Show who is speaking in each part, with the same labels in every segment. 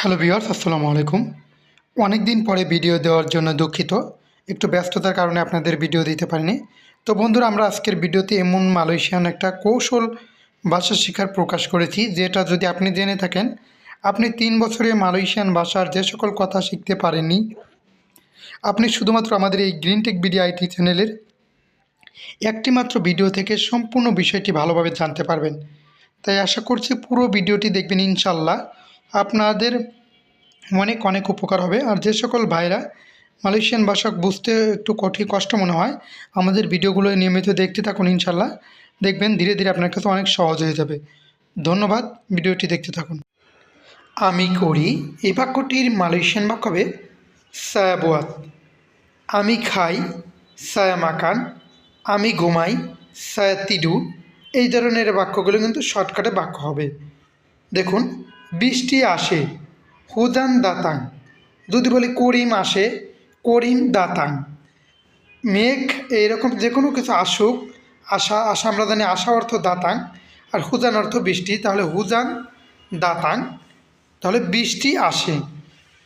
Speaker 1: Hello viewers, আসসালামু আলাইকুম। অনেক দিন পরে ভিডিও দেওয়ার জন্য দুঃখিত। একটু ব্যস্ততার কারণে আপনাদের ভিডিও দিতে পারিনি। তো বন্ধুরা, আমরা আজকের ভিডিওতে এমন মালয়েশিয়ান একটা কৌশল ভাষা শেখার প্রকাশ করেছি, যেটা যদি আপনি জেনে থাকেন, আপনি তিন বছরে মালয়েশিয়ান ভাষার যে সকল কথা শিখতে পারেননি, আপনি শুধুমাত্র আমাদের এই গ্রিন টেক বিডি আইটি চ্যানেলের একটি মাত্র ভিডিও থেকে সম্পূর্ণ বিষয়টি ভালোভাবে জানতে পারবেন। তাই আশা করছি পুরো ভিডিওটি দেখবেন ইনশাল্লাহ আপনাদের অনেক অনেক উপকার হবে। আর যে সকল ভাইরা মালয়েশিয়ান ভাষা বুঝতে একটু কঠিন কষ্ট মনে হয়, আমাদের ভিডিওগুলো নিয়মিত দেখতে থাকুন ইনশাল্লাহ। দেখবেন ধীরে ধীরে আপনার কাছে অনেক সহজ হয়ে যাবে। ধন্যবাদ, ভিডিওটি দেখতে থাকুন। আমি করি এই বাক্যটির মালয়েশিয়ান বাক্য হবে সায়াবোয়াত। আমি খাই, সায়া মাকান আমি ঘুমাই, সায়া তিডু এই ধরনের বাক্যগুলো কিন্তু শর্টকাটে বাক্য হবে। দেখুন বৃষ্টি আসে হুজান দাতাং। যদি বলি করিম আসে, করিম দাতাং। মেঘ এইরকম যে কোনো কিছু আসুক, আশা আশা আমরা জানি আশা অর্থ দাতাং, আর হুজান অর্থ বৃষ্টি, তাহলে হুজান দাতাং, তাহলে বৃষ্টি আসে।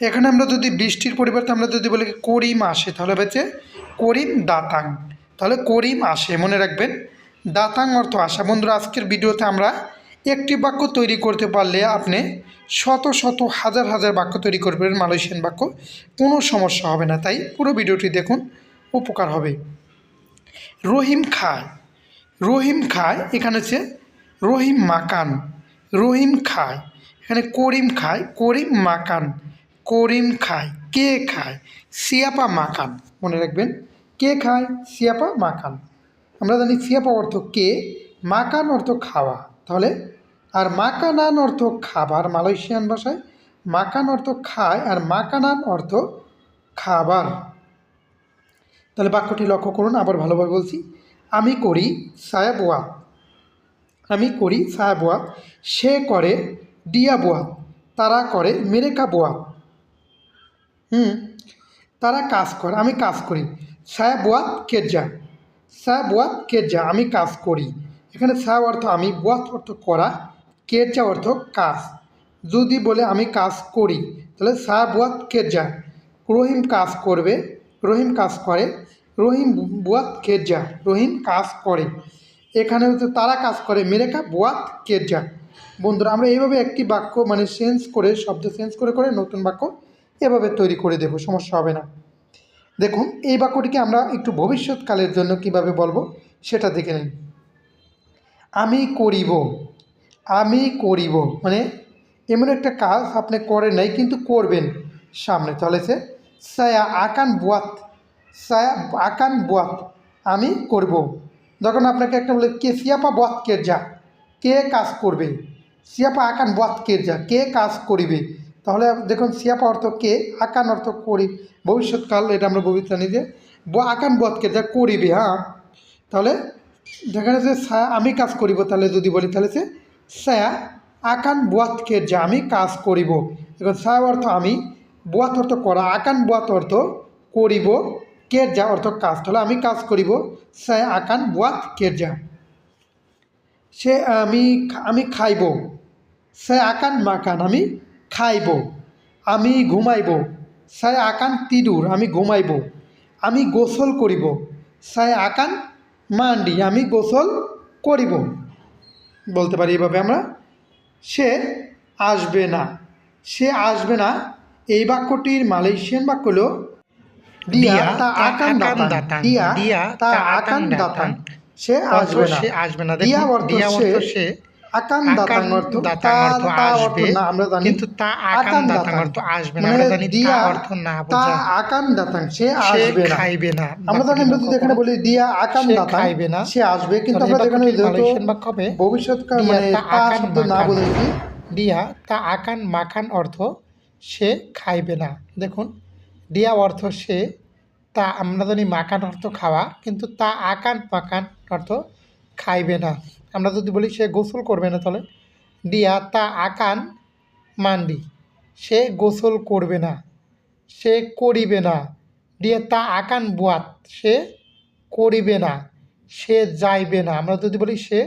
Speaker 1: এখানে আমরা যদি বৃষ্টির পরিবর্তে আমরা যদি বলি করিম আসে, তাহলে হচ্ছে করিম দাতাং। তাহলে করিম আসে, মনে রাখবেন। দাতাং অর্থ আসা। বন্ধুরা, আজকের ভিডিওতে আমরা একটি বাক্য তৈরি করতে পারলে আপনি শত শত হাজার হাজার বাক্য তৈরি করবেন, মালয়েশিয়ান বাক্য। কোনো সমস্যা হবে না। তাই পুরো ভিডিওটি দেখুন, উপকার হবে। রহিম খায়। রহিম খায় এখানে হচ্ছে রহিম মাকান। রহিম খায়। এখানে করিম খায়, করিম মাকান। করিম খায়, কে খায়? সিয়াপা মাকান। মনে রাখবেন, কে খায়? সিয়াপা মাকান। আমরা জানি সিয়াপা অর্থ কে, মাকান অর্থ খাওয়া। তাহলে আর মাকানান অর্থ খাবার মালয়েশিয়ান ভাষায়। মাকান অর্থ খায় আর মাকানান অর্থ খাবার। তাহলে বাক্যটি লক্ষ্য করুন, আবার ভালোভাবে বলছি। আমি করি সায়াবোয়া আমি করি সায়াবোয়া সে করে, ডিয়া বোয়া। তারা করে, মেরেকা বোয়া। হুম, তারা কাজ করে, আমি কাজ করি। সায়া বোয়াত কেরজা সায়া বোয়াত কেরজা আমি কাজ করি। এখানে সায়া অর্থ আমি বোয়াত অর্থ করা। কেরজা অর্থ কাজ। যদি বলে আমি কাজ করি, তাহলে সায়া বোয়াত কেরজা রহিম কাজ করবে, রহিম কাজ করে, রহিম বুয়াত কেরজা রহিম কাজ করে। এখানে হচ্ছে তারা কাজ করে মেরেকা বুয়াত কেরজা বন্ধুরা, আমরা এইভাবে একটি বাক্য মানে চেঞ্জ করে, শব্দ চেঞ্জ করে করে নতুন বাক্য এভাবে তৈরি করে দেব, সমস্যা হবে না। দেখুন, এই বাক্যটিকে আমরা একটু ভবিষ্যৎকালের জন্য কীভাবে বলব, সেটা দেখে নিন। আমি করিব। আমি করিব। মানে এমন একটা কাজ আপনি করেন নাই, কিন্তু করবেন সামনে। তাহলে সে সায়া আকান বুয়াত, সায়া আকান বুয়াত আমি করব। যখন আপনাকে একটা বলে, কে সিয়াপা বত যা, কে কাজ করবে? সিয়াপা আকান বত যা, কে কাজ করিবে? তাহলে দেখুন, সিয়াপা অর্থ কে, আকান অর্থ করি। ভবিষ্যৎকাল এটা আমরা ভবিষ্যৎ জানি যে আকান বত কে যা করিবে হ্যাঁ। তাহলে দেখা যাচ্ছে আমি কাজ করিব, তাহলে যদি বলি, তাহলে সে সায়া আকান বুয়াত কে যা আমি কাজ করিব। এখন সায়া অর্থ আমি, বুয়াত অর্থ করা, আকান বুয়াত অর্থ করিব, কে যা অর্থ কাজ তাহলে আমি কাজ করিব সায়া আকান বুয়াত কে যা। সে আমি আমি খাইব, সে আকান মাকান আমি খাইব, আমি ঘুমাইব সাই আকান তিডুর আমি ঘুমাইব, আমি গোসল করিব সাই আকান মান্ডি আমি গোসল করিব। বলতে পারি এভাবে আমরা? সে আসবে না। সে আসবে না। এই বাক্যটির মালয়েশিয়ান বাক্য হল দিয়া তা আকান দাতাং দিয়া তা আকান সে আসবে না।
Speaker 2: সে আসবে না।
Speaker 1: দিয়া
Speaker 2: দেখুন,
Speaker 1: অর্থ
Speaker 2: দিয়া
Speaker 1: সে দাতাং অর্থ তা
Speaker 2: অর্থ আসবে
Speaker 1: না আমরা জানি
Speaker 2: কিন্তু তা আকান দাতাং। অর্থ আসবে না আমরা জানি তা
Speaker 1: দিয়া
Speaker 2: অর্থ না
Speaker 1: তা
Speaker 2: বোঝা।
Speaker 1: আকান দাতাং সে
Speaker 2: সে
Speaker 1: আসবে না।
Speaker 2: খাইবে না
Speaker 1: আমরা জানি আমরা যদি এখানে বলি দিয়া আকান দাতাং
Speaker 2: খাইবে না।
Speaker 1: সে আসবে কিন্তু আমরা
Speaker 2: এই
Speaker 1: যেহেতু
Speaker 2: মালয়েশিয়ান বাক্য হবে
Speaker 1: ভবিষ্যৎকাল মানে
Speaker 2: তা
Speaker 1: তা শব্দ না
Speaker 2: মাকান।
Speaker 1: বলে
Speaker 2: দিয়া তা আকান মাখান অর্থ সে খাইবে না। দেখুন দিয়া অর্থ সে তা আমরা জানি মাকান অর্থ খাওয়া কিন্তু তা আকান মাখান অর্থ খাইবে না। আমরা যদি বলি সে গোসল করবে না তাহলে? দিয়া তা আকান মান্ডি, সে গোসল করবে না, সে করিবে না। দিয়ে তা আকান বুয়াত, সে করিবে না, সে যাইবে না। আমরা যদি বলি সে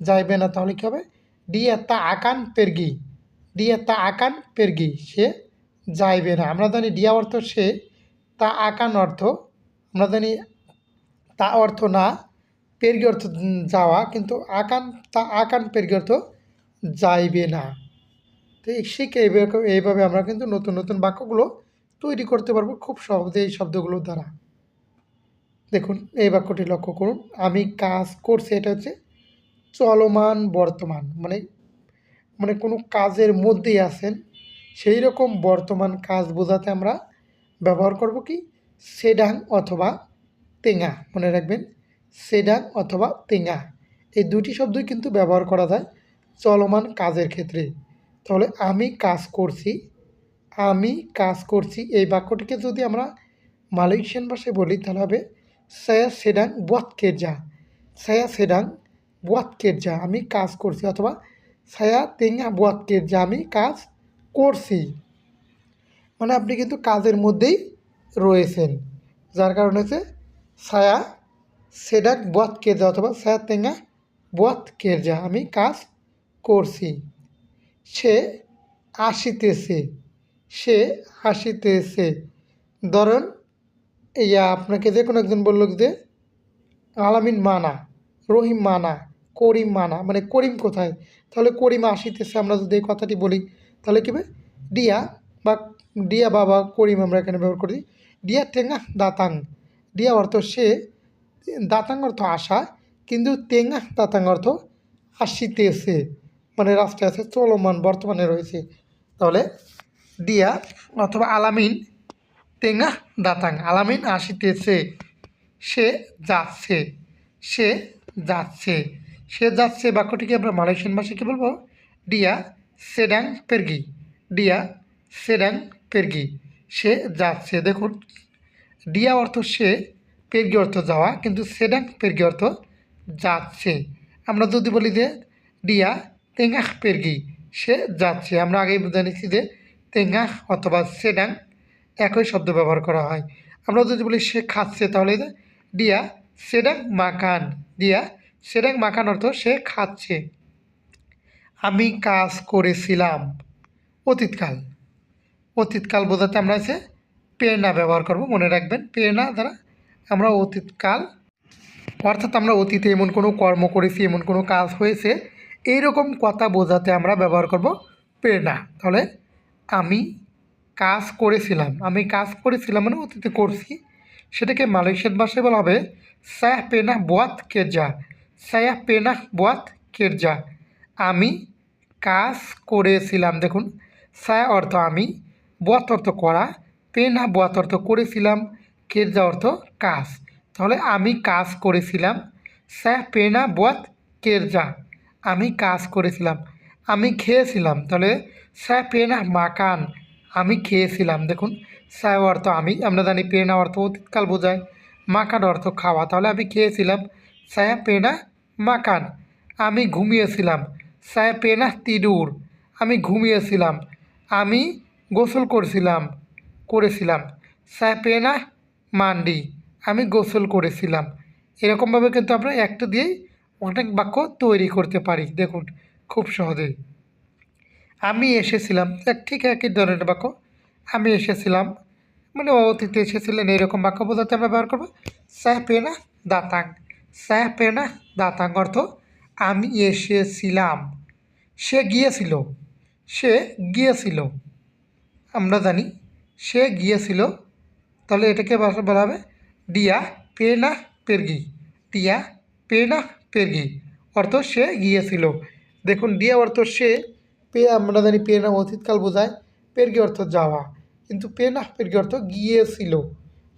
Speaker 2: যাইবে না তাহলে কী হবে? দিয়ে তা আকান পেরগি ডিয়া তা আকান পেরগি, সে যাইবে না। আমরা জানি ডিয়া অর্থ সে, তা আকান অর্থ, আমরা জানি তা অর্থ না পেরগি অর্থ যাওয়া, কিন্তু আকান, তা আকান পেরগি অর্থ যাইবে না। তো এই শিখে এইভাবে আমরা কিন্তু নতুন নতুন বাক্যগুলো তৈরি করতে পারব খুব সহজে এই শব্দগুলোর দ্বারা। দেখুন, এই বাক্যটি লক্ষ্য করুন। আমি কাজ করছি, এটা হচ্ছে চলমান বর্তমান। মানে মানে কোনো কাজের মধ্যেই আছেন, সেই রকম বর্তমান কাজ বোঝাতে আমরা ব্যবহার করব কি? সেডাং অথবা তেঙা। মনে রাখবেন সেডাং অথবা তেঙা। এই দুটি শব্দই কিন্তু ব্যবহার করা যায় চলমান কাজের ক্ষেত্রে। তাহলে আমি কাজ করছি, আমি কাজ করছি, এই বাক্যটিকে যদি আমরা মালয়েশিয়ান ভাষায় বলি, তাহলে হবে সায়া সেডাং বত কেরজা। সায়া সেডাং বত কেরজা, আমি কাজ করছি অথবা সায়া তেঙ্গা বত কেরজা, আমি কাজ করছি। মানে আপনি কিন্তু কাজের মধ্যেই রয়েছেন, যার কারণে হচ্ছে ছায়া সেডাক বত কেরজা অথবা ছায়া তেঙ্গা বত কেরজা আমি কাজ করছি। সে আসিতেছে সে আসিতেছে। ধরুন, ইয়া আপনাকে যে কোনো একজন বলল যে, আলামিন মানা, রহিম মানা, করিম মানা মানে করিম কোথায়? তাহলে করিম আসিতেছে, আমরা যদি এই কথাটি বলি, তাহলে কী ডিয়া বা ডিয়া বাবা করিম আমরা এখানে ব্যবহার করি। ডিয়া টেঙ্গা দাতাং। ডিয়া অর্থ সে দাতাং অর্থ আসা কিন্তু টেঙ্গা দাতাং অর্থ আসিতেছে মানে রাস্তায় আছে চলমান বর্তমানে রয়েছে। তাহলে দিয়া অথবা আলামিন তেঙ্গা দাতাং আলামিন আসিতেছে সে যাচ্ছে সে যাচ্ছে সে যাচ্ছে বাক্যটিকে আমরা মালয়েশিয়ান ভাষায় কী বলব? ডিয়া সেডাং পেরগি ডিয়া সেডাং পেরগি, সে যাচ্ছে। দেখুন ডিয়া অর্থ সে পেরগি অর্থ যাওয়া, কিন্তু সেডাং পেরগি অর্থ যাচ্ছে। আমরা যদি বলি যে ডিয়া তেঙ্গা পেরগি, সে যাচ্ছে। আমরা আগেই জানিয়েছি যে তেঙ্গা অথবা সেডাং একই শব্দ ব্যবহার করা হয়। আমরা যদি বলি সে খাচ্ছে, তাহলে ডিয়া সেডাং মাকান ডিয়া সেডাং মাকান অর্থ সে খাচ্ছে। আমি কাজ করেছিলাম। অতীতকাল। অতীতকাল বোঝাতে আমরা হচ্ছে প্রেরণা ব্যবহার করব। মনে রাখবেন প্রেরণা দ্বারা আমরা অতীতকাল, অর্থাৎ আমরা অতীতে এমন কোনো কর্ম করেছি, এমন কোনো কাজ হয়েছে এই রকম কথা বোঝাতে আমরা ব্যবহার করব প্রেরণা। তাহলে আমি কাজ করেছিলাম, আমি কাজ করেছিলাম মানে অতীতে করছি, সেটাকে মালয়েশিয়ান ভাষায় বলা হবে সায়া পেনা বোয়াত কেরজা সায়া পেনা বোয়াত কেরজা। আমি কাজ করেছিলাম, দেখুন, সায়া অর্থ আমি বোয়াত অর্থ করা পেনা বোয়াত অর্থ করেছিলাম কেরজা অর্থ? কাজ। তাহলে আমি কাজ করেছিলাম। স্যা পেনা বোয়াত কেরজা আমি কাজ করেছিলাম। আমি খেয়েছিলাম। তাহলে স্যা পেনা মাকান। আমি খেয়েছিলাম। দেখুন, স্যা অর্থ আমি। আমরা জানি পেনা অর্থ অতীতকাল বোঝায়। মাকান অর্থ খাওয়া। তাহলে আমি খেয়েছিলাম। স্যা পেনা মাকান। আমি ঘুমিয়েছিলাম। স্যা পেনা তিডুর আমি ঘুমিয়েছিলাম। আমি গোসল করছিলাম। করেছিলাম। স্যা পেনা মান্ডি, আমি গোসল করেছিলাম। এরকমভাবে কিন্তু আমরা একটা দিয়েই অনেক বাক্য তৈরি করতে পারি। দেখুন, খুব সহজেই। আমি এসেছিলাম, এক ঠিক একই ধরনের বাক্য। আমি এসেছিলাম মানে অতীতে এসেছিলেন এরকম বাক্য বোঝাতে আমরা ব্যবহার করব। স্যাহ পেনা দাতাং। স্যাহ পেনা দাতাং অর্থ, আমি এসেছিলাম। সে গিয়েছিল। সে গিয়েছিল। আমরা জানি, সে গিয়েছিল তাহলে এটাকে বলা হবে ডিয়া পেনা পেরগি ডিয়া পেনা পেরগি অর্থ সে গিয়েছিল। দেখুন, ডিয়া অর্থ সে, পে আমরা জানি পে পেনা অতীতকাল বোঝায়। পেরগি অর্থ যাওয়া। কিন্তু পে পেনা পেরগি অর্থ গিয়েছিল।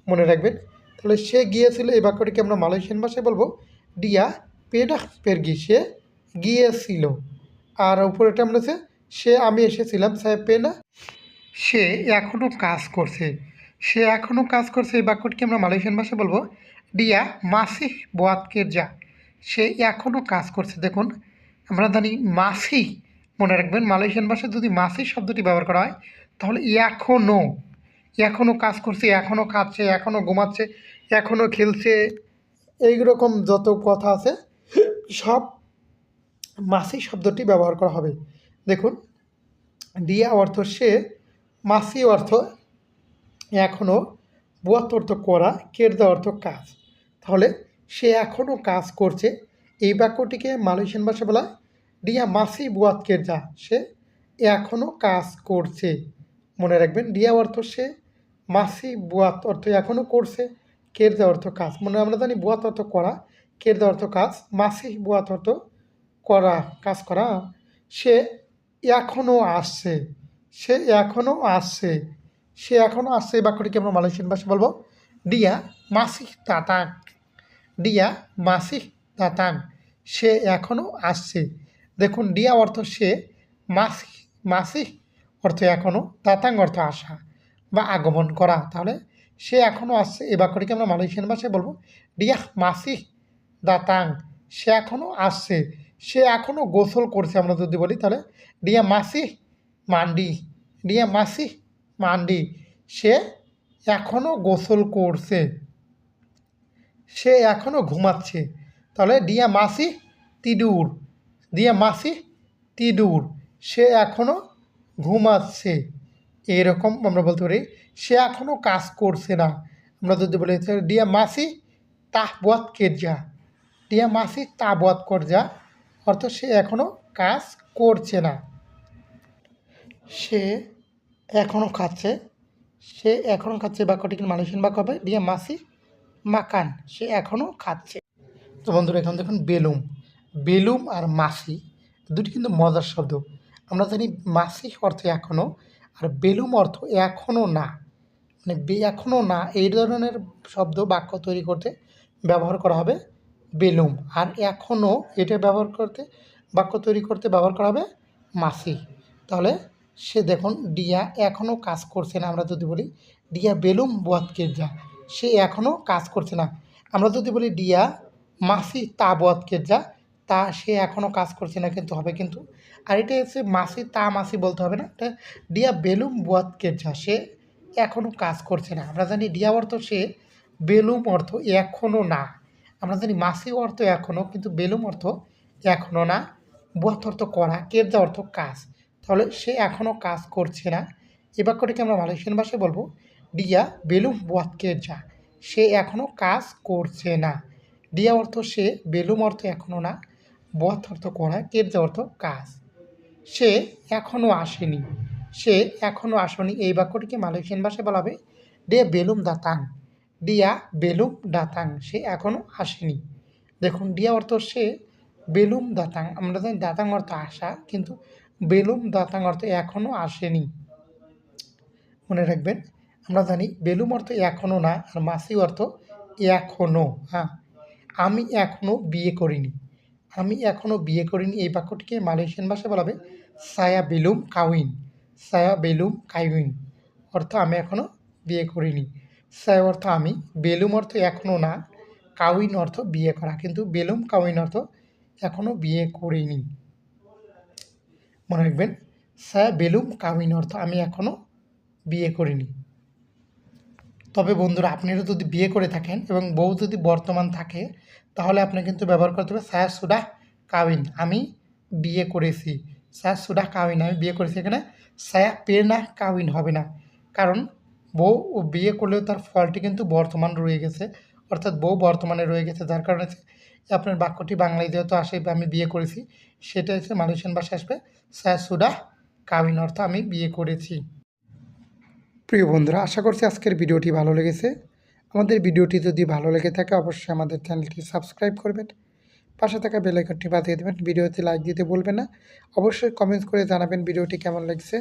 Speaker 2: মনে রাখবেন। তাহলে সে গিয়েছিল, এই বাক্যটিকে আমরা মালয়েশিয়ান ভাষায় বলব ডিয়া পেনা পেরগি সে গিয়েছিল। আর উপরেটা আমরা সে আমি এসেছিলাম, সাহেব পেনা সে এখনও কাজ করছে। সে এখনও কাজ করছে, এই বাক্যটিকে আমরা মালয়েশিয়ান ভাষায় বলব, ডিয়া মাসি বোয়াতকের যা। সে এখনও কাজ করছে। দেখুন, আমরা জানি মাসি মনে রাখবেন, মালয়েশিয়ান ভাষায় যদি মাসি শব্দটি ব্যবহার করা হয়, তাহলে এখনও এখনও কাজ করছে এখনও খাচ্ছে এখনও ঘুমাচ্ছে এখনও খেলছে এই রকম যত কথা আছে, সব মাসি শব্দটি ব্যবহার করা হবে। দেখুন দিয়া অর্থ সে মাসি অর্থ এখনও বুয়াত অর্থ করা কেরদা অর্থ কাজ। তাহলে সে এখনও কাজ করছে। এই বাক্যটিকে মালয়েশিয়ান ভাষা বলা ডিয়া মাসি বুয়াত কেরজা সে এখনও কাজ করছে। মনে রাখবেন, ডিয়া অর্থ সে, মাসি বুয়াত অর্থ এখনও করছে কেরদা অর্থ কাজ। মনে আমরা জানি বুয়াত অর্থ করা কেরদা অর্থ কাজ, মাসি বুয়াত অর্থ করা, কাজ করা। সে এখনও আসছে, সে এখনও আসছে। সে এখনও আসছে এই বাক্যটিকে আমরা মালয়েশিয়ান ভাষা বলব। ডিয়া মাসিহ তাতাং ডিয়া মাসিহ তাতাং সে এখনও আসছে। দেখুন, ডিয়া অর্থ সে মাসি মাসিহ অর্থ এখনও তাতাং অর্থ আসা বা আগমন করা। তাহলে সে এখনও আসছে, এই বাক্যটিকে আমরা মালয়েশিয়ান ভাষায় বলব, ডিয়া মাসিহ দাতাং। সে এখনও আসছে। সে এখনও গোসল করছে। আমরা যদি বলি, তাহলে, ডিয়া মাসি মান্ডি। ডিয়া মাসি মান্ডি, সে এখনও গোসল করছে। সে এখনও ঘুমাচ্ছে। তাহলে ডিয়া মাসি তিডুর দিয়া মাসি তিডুর সে এখনও ঘুমাচ্ছে। এরকম আমরা বলতে পারি, সে এখনও কাজ করছে না। আমরা যদি বলি, ডিয়া মাসি তাহ বুয়াত কেরজা। ডিয়া মাসি তা বুয়াত করজা। অর্থ সে এখনও কাজ করছে না। সে এখনও খাচ্ছে। সে এখনও খাচ্ছে বাক্যটি কিন্তু মালয়েশিয়ান বাক্য হবে? ডিয়া মাসি মাকান, সে এখনও খাচ্ছে। তো বন্ধুরা, এখন দেখুন বেলুম। বেলুম আর মাসি, দুটি কিন্তু মজার শব্দ। আমরা জানি মাসি অর্থ এখনও, আর বেলুম অর্থ এখনও না। মানে বে এখনও না, এই ধরনের শব্দ বাক্য তৈরি করতে ব্যবহার করা হবে বেলুম। আর এখনও এটা ব্যবহার করতে, বাক্য তৈরি করতে ব্যবহার করা হবে মাসি। তাহলে সে দেখুন, ডিয়া এখনও কাজ করছে না, আমরা যদি বলি, ডিয়া বেলুম বোয়াত কেরজা সে এখনও কাজ করছে না। আমরা যদি বলি, ডিয়া মাসি তা বোয়াত কেরজা তা সে এখনও কাজ করছে না, কিন্তু হবে কিন্তু। আর এটা হচ্ছে মাসি তা মাসি বলতে হবে না, এটা ডিয়া বেলুম বোয়াত কেরজা সে এখনও কাজ করছে না। আমরা জানি ডিয়া অর্থ সে, বেলুম অর্থ এখনও না। আমরা জানি মাসি অর্থ এখনও কিন্তু বেলুম অর্থ এখনও না। বুয়াত অর্থ করা কেরজা অর্থ কাজ। তাহলে সে এখনও কাজ করছে না। এ বাক্যটিকে আমরা মালয়েশিয়ান ভাষায় বলব, ডিয়া বেলুম বুয়াত কেরজা সে এখনও কাজ করছে না। ডিয়া অর্থ সে, বেলুম অর্থ এখনও না বুয়াত অর্থ করা কেরজা অর্থ কাজ। সে এখনও আসেনি, সে এখনও আসেনি। এই বাক্যটিকে মালয়েশিয়ান ভাষায় বলা হবে ডে বেলুম দাতাং ডিয়া বেলুম দাতাং সে এখনও আসেনি। দেখুন, ডিয়া অর্থ সে, বেলুম দাতাং আমরা জানি দাতাং অর্থ আসা কিন্তু বেলুম দাতাং অর্থ এখনও আসেনি। মনে রাখবেন, আমরা জানি বেলুম অর্থ এখনও না, আর মাসি অর্থ এখনও হ্যাঁ। আমি এখনও বিয়ে করিনি। আমি এখনও বিয়ে করিনি, এই বাক্যটিকে মালয়েশিয়ান ভাষায় বলা হবে সায়া বেলুম কাউইন। সায়া বেলুম কাইউইন অর্থ আমি এখনও বিয়ে করিনি। সায়া অর্থ আমি, বেলুম অর্থ এখনও না, কাউইন অর্থ বিয়ে করা। কিন্তু বেলুম কাউইন অর্থ এখনও বিয়ে করিনি। মনে রাখবেন, সায়া বেলুম কাউইন অর্থ আমি এখনও বিয়ে করিনি। তবে বন্ধুরা, আপনারা যদি বিয়ে করে থাকেন এবং বউ যদি বর্তমান থাকে, তাহলে আপনি কিন্তু ব্যবহার করতে হবে সায়া, সুডা কাউইন আমি বিয়ে করেছি। সায়া, সুডা কাউইন আমি বিয়ে করেছি। এখানে সায়া পেরনা কাউইন হবে না। কারণ বউ বিয়ে করলেও তার ফলটি কিন্তু বর্তমান রয়ে গেছে। অর্থাৎ বউ বর্তমানে রয়ে গেছে, যার কারণে আপনার বাক্যটি বাংলায় যেহেতু আসে আমি বিয়ে করেছি, সেটা হচ্ছে মালয়েশিয়ান ভাষায় আসবে সায়া সুডা কাউইন অর্থ আমি বিয়ে করেছি। প্রিয় বন্ধুরা, আশা করছি আজকের ভিডিওটি ভালো লেগেছে। আমাদের ভিডিওটি যদি ভালো লেগে থাকে, অবশ্যই আমাদের চ্যানেলটি সাবস্ক্রাইব করবেন। পাশে থাকা বেল আইকনটি বাজিয়ে দেবেন। ভিডিওতে লাইক দিতে বলবেন না। অবশ্যই কমেন্টস করে জানাবেন ভিডিওটি কেমন লাগছে।